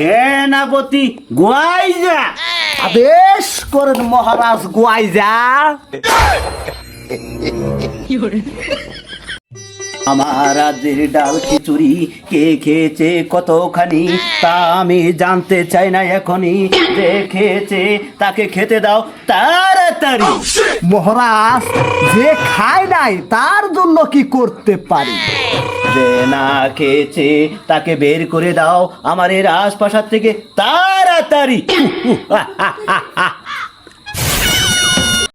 সেনাপতি গোয়াইজা। আদেশ করেন মহারাজ গোয়াইজা। আমার রাজ্যের ডাল খিচুড়ি, কে খেয়েছে কতখানি তা আমি জানতে চাই না এখনই। যে খেয়েছে তাকে খেতে দাও তাড়াতাড়ি। মহারাজ, যে খায় নাই তার জন্য কি করতে পারি? যে না খেয়েছে তাকে বের করে দাও আমার এর আশপাশার থেকে তাড়াতাড়ি।